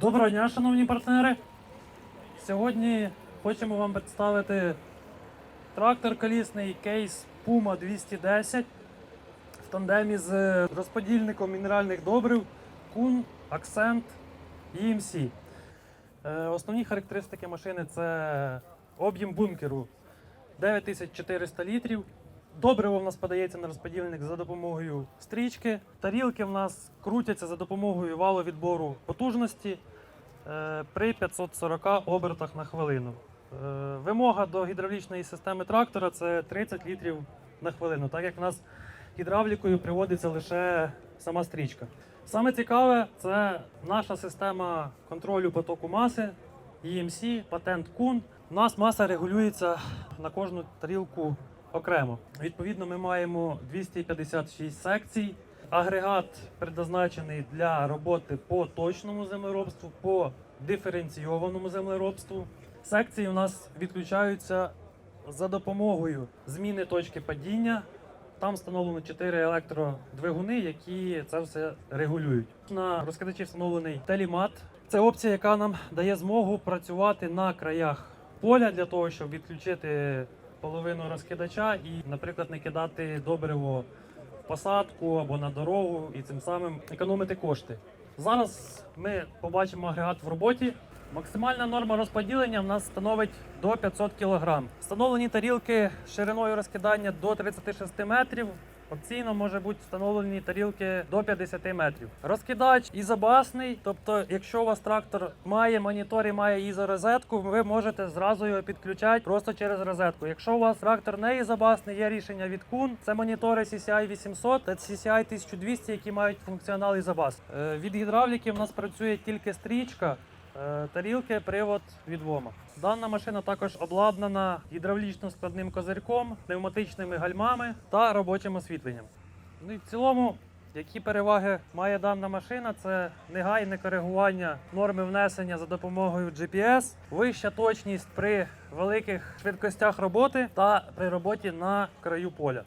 Доброго дня, шановні партнери. Сьогодні хочемо вам представити трактор колісний кейс Puma 210 в тандемі з розподільником мінеральних добрив Kun Accent EMC. Е, Основні характеристики машини це об'єм бункеру 9400 літрів. Добриво в нас подається на розподільник за допомогою стрічки. Тарілки в нас крутяться за допомогою валовідбору потужності е, при 540 обертах на хвилину. Е, Вимога до гідравлічної системи трактора це 30 літрів на хвилину, так як в нас гідравлікою приводиться лише сама стрічка. Саме цікаве це наша система контролю потоку маси EMC, патент Kun. У нас маса регулюється на кожну тарілку окремо. Відповідно, ми маємо 256 секцій. Агрегат предназначений для роботи по точному землеробству, по диференційованому землеробству. Секції у нас відключаються за допомогою зміни точки падіння. Там встановлено 4 електродвигуни, які це все регулюють. На розкидачі встановлений телімат. Це опція, яка нам дає змогу працювати на краях поля для того, щоб відключити половину розкидача і, наприклад, не кидати добриво в посадку або на дорогу і цим самим економити кошти. Зараз ми побачимо агрегат в роботі. Максимальна норма розподілення в нас становить до 500 кг. Встановлені тарілки шириною розкидання до 36 метрів. Опційно може бути встановлені тарілки до 50 метрів. Розкидач ізобасний, тобто, якщо у вас трактор має монітор і має ізорозетку, ви можете зразу його підключати просто через розетку. Якщо у вас трактор не ізобасний, є рішення від Kun, це монітори CCI 800 та CCI 1200, які мають функціонал ізобас. Е, Від гідравліки в нас працює тільки стрічка. Е, Тарілки, привод від ВОМа. Дана машина також обладнана гідравлічно складним козирьком, пневматичними гальмами та робочим освітленням. Ну і в цілому, які переваги має дана машина, це негайне коригування норми внесення за допомогою GPS, вища точність при великих швидкостях роботи та при роботі на краю поля.